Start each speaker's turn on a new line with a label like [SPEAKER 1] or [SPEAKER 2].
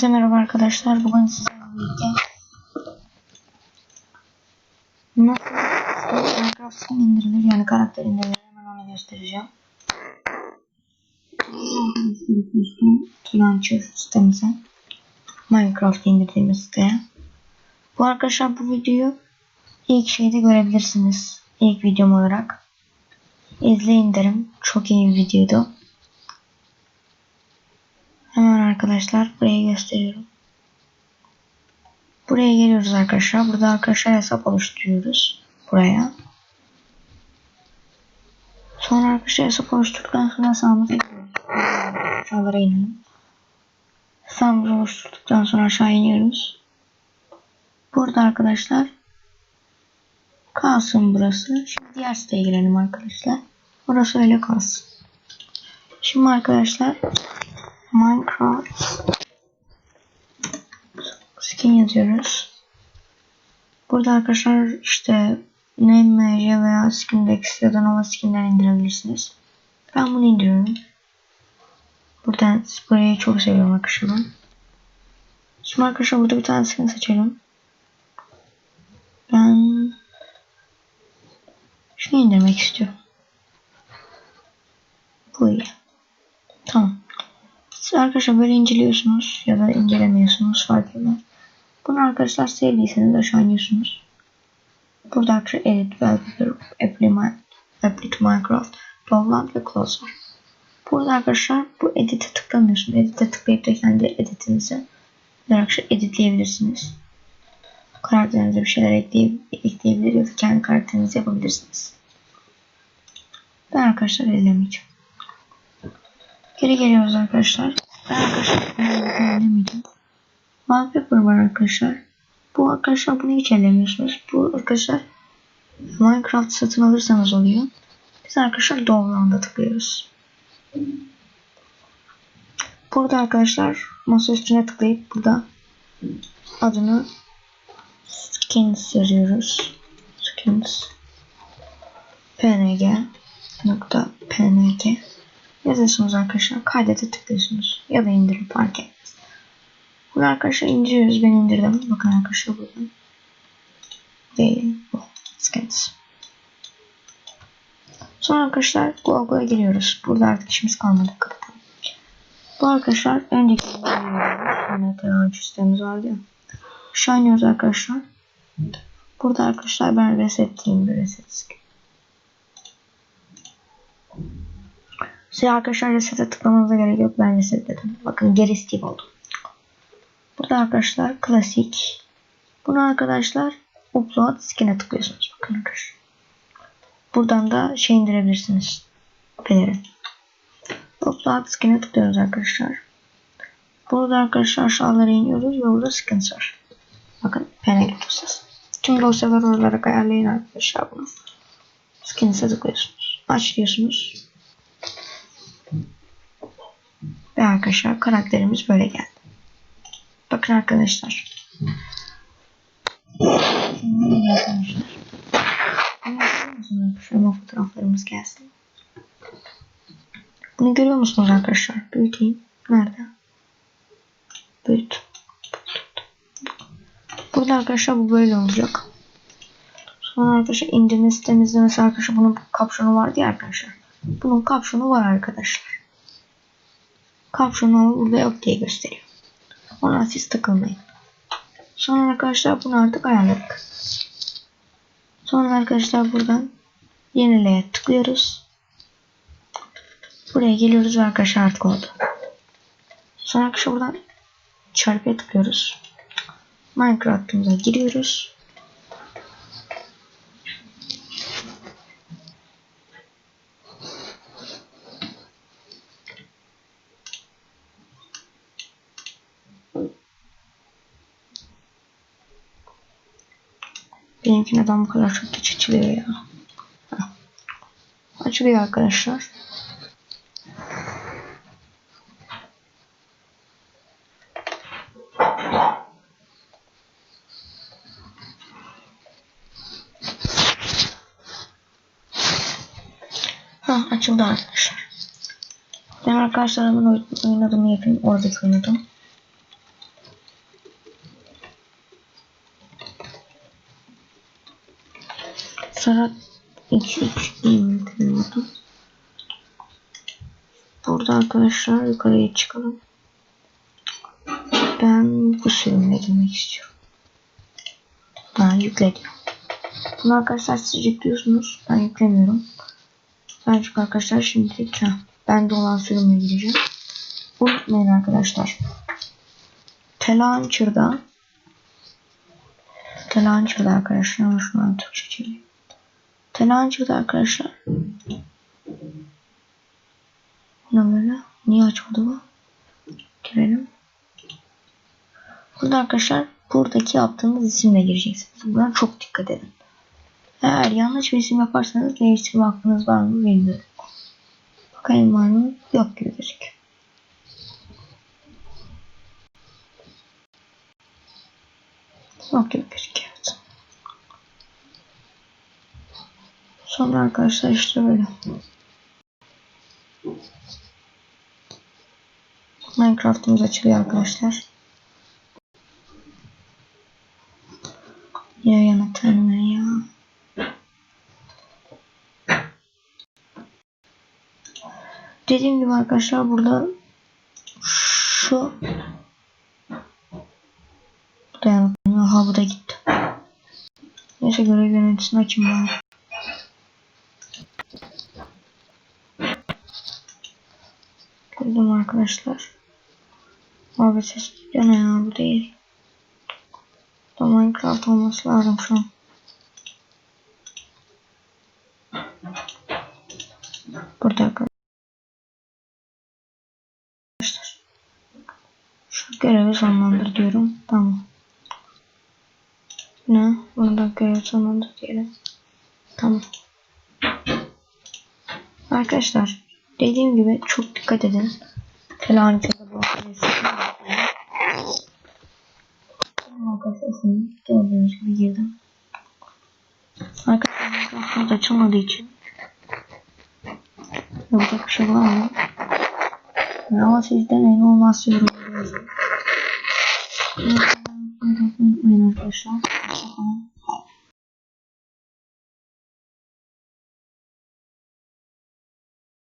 [SPEAKER 1] Hepinize merhaba arkadaşlar. Bugün sizlerle birlikte nasıl Minecraft skin indirilir yani karakter indirilir hemen onu göstereceğim. Launcher sitemize Minecraft indirdiğimiz siteye. Bu arkadaşlar bu videoyu ilk şeyde görebilirsiniz. İlk videom olarak. İzleyin derim. Çok iyi bir videoydu. Hemen arkadaşlar buraya gösteriyorum. Buraya geliyoruz arkadaşlar. Burada arkadaşlar hesap oluşturuyoruz. Buraya. Sonra arkadaşlar hesap oluşturduktan sonra hesabımıza ekliyoruz. Aşağılara inelim. Hesabımızı oluşturduktan sonra aşağı iniyoruz. Burada arkadaşlar kalsın burası. Şimdi diğer siteye girelim arkadaşlar. Orası öyle kalsın. Şimdi arkadaşlar Minecraft skin yazıyoruz. Burada arkadaşlar işte NMC veya Skindex ya da Nova skinler indirebilirsiniz. Ben bunu indiriyorum. Buradan spray'i çok seviyorum arkadaşlar. Şimdi arkadaşlar burada bir tane skin seçelim. Ben şunu indirmek istiyorum. Bu iyi. Siz arkadaşlar böyle inceliyorsunuz ya da incelemiyorsunuz fark etmez. Bunu arkadaşlar sevdiyseniz aşağı iniyorsunuz. Burada arkadaşlar edit, wallpaper, apply, apply Minecraft, download ve close var. Burada arkadaşlar bu edit'e tıklamıyorsunuz. Edit'e tıklayıp da kendi editinizi arkadaşlar editleyebilirsiniz. Karakterinize bir şeyler ekleyebilir ya da kendi karakterinizi yapabilirsiniz. Ben arkadaşlar ellemeyeceğim. Geri geliyoruz arkadaşlar. Wallpaper var arkadaşlar. Bu arkadaşlar bunu hiç ellemiyorsunuz. Bu arkadaşlar Minecraft satın alırsanız oluyor. Biz arkadaşlar download'a tıklıyoruz. Burada arkadaşlar masa üstüne tıklayıp burada adını skins yazıyoruz. Skins png nokta png yazıyorsunuz arkadaşlar. Kaydete tıklıyorsunuz. Ya da indirin fark etmez. Bunu arkadaşlar indiriyoruz. Ben indirdim. Bakın arkadaşlar buradan. Değil. Bu. Skins. Sonra arkadaşlar Google'a giriyoruz. Burada artık işimiz kalmadı. Kapatalım. Bu arkadaşlar önceki internet sistemimiz vardı ya. Aşağı arkadaşlar. Burada arkadaşlar ben reset diyeyim. Reset Size arkadaşlar resete tıklamanıza gerek yok. Ben resetledim. Bakın geri Steve oldu. Burada arkadaşlar klasik. Bunu arkadaşlar upload skin'e tıklıyorsunuz. Bakın arkadaşlar. Buradan da şey indirebilirsiniz. Pelerin. Upload skin'e tıklıyoruz arkadaşlar. Burada arkadaşlar aşağılara iniyoruz ve burada skins var. Bakın PNG dosyası. Tüm dosyaları olarak ayarlayın arkadaşlar bunu. Skins'e tıklıyorsunuz. Aç Ve arkadaşlar karakterimiz böyle geldi. Bakın arkadaşlar. Şöyle fotoğraflarımız gelsin. Bunu görüyor musunuz arkadaşlar? Büyüteyim. Nerede? Büyüt. Burada arkadaşlar bu böyle olacak. Sonra arkadaşlar indirme sitemizde mesela arkadaşlar bunun kapşonu vardı ya arkadaşlar. Bunun kapşonu var arkadaşlar. Kapşonu burada yok diye gösteriyor. Ona siz takılmayın. Sonra arkadaşlar bunu artık ayarladık. Sonra arkadaşlar buradan yenileye tıklıyoruz. Buraya geliyoruz ve arkadaşlar artık oldu. Sonra arkadaşlar buradan çarpıya tıklıyoruz. Minecraft'ımıza giriyoruz. Benimki neden bu kadar çok geç açılıyor ya? Açılıyor arkadaşlar. Ha açıldı arkadaşlar. Ben arkadaşlarımın oyun adımı yapayım. Oradaki oyun tutarak 2 3 indiriyordum. Burada arkadaşlar yukarıya çıkalım. Ben bu sürümle demek istiyorum. Ha yükledim. Bunu arkadaşlar siz yüklüyorsunuz. Ben yüklemiyorum. Ben çünkü arkadaşlar şimdi ha, ben de olan sürümle gireceğim. Unutmayın arkadaşlar. Telancher'da Telancher'da arkadaşlar şunu Türkçe çevireyim. Telancher'da arkadaşlar ne böyle? Niye açmadı bu? Girelim. Burada arkadaşlar buradaki yaptığınız isimle gireceksiniz. Buna çok dikkat edin. Eğer yanlış bir isim yaparsanız değiştirme hakkınız var mı bilmiyorum. Bakayım var mı? Yok gibi gözüküyor. Yok gibi gözüküyor. Evet. Sonra arkadaşlar işte böyle. Minecraft'ımız açılıyor arkadaşlar. Ya yanıtlarına ya. Dediğim gibi arkadaşlar burada şu bu da yanıtlanıyor. Ha bu da gitti. Neyse görev yöneticisini açayım ben. Kurdum arkadaşlar. Abi ses gidiyor ne ya bu değil. Da Minecraft olması lazım şu an. Burada arkadaşlar. Şu görevi sonlandır diyorum. Tamam. Ne? Burada görevi sonlandır diyelim. Tamam. Arkadaşlar dediğim gibi çok dikkat edin. Telancada bu arkadaşlar. Arkadaşlar gördüğünüz gibi girdim. Arkadaşlar Minecraft'ımız açılmadığı için yapacak bir şey mı? Ama siz deneyin olmazsa yorumlara yazın. Unutmayın arkadaşlar.